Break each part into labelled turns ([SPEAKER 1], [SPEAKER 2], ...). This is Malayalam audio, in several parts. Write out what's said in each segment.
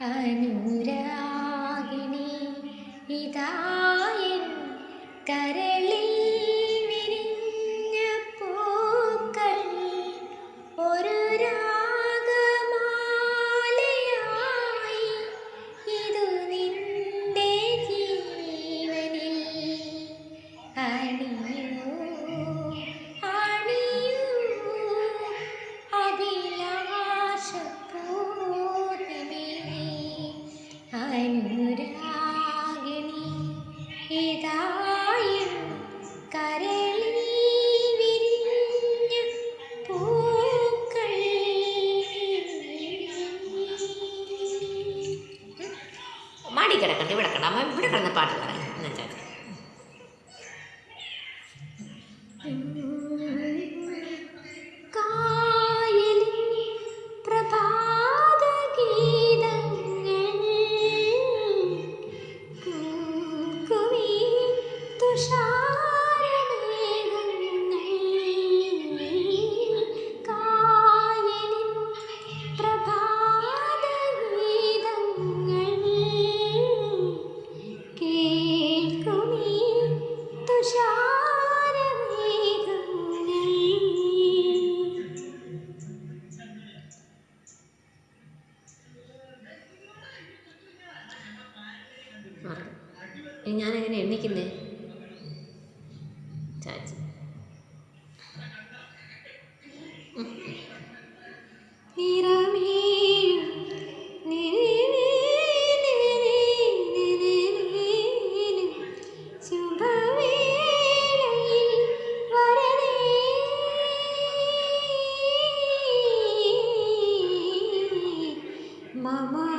[SPEAKER 1] അനുരാഗിണി ഇതായൻ കരളിൽ അനുരാഗിണി ഇതായും കരളിൽ വിരിഞ്ഞ പൂക്കൾ.
[SPEAKER 2] ഇവിടെ കിടന്ന് പാട്ട്
[SPEAKER 1] ഞാൻ എങ്ങനെ എണ്ണിക്കുന്നേ ചാച്ചി Mama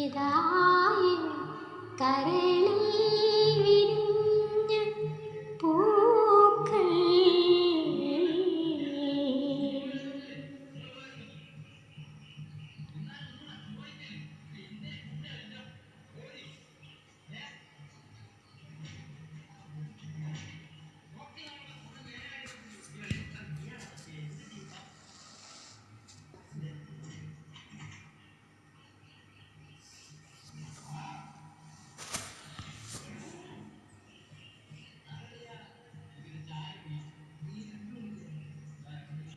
[SPEAKER 2] ഇതായി കരേ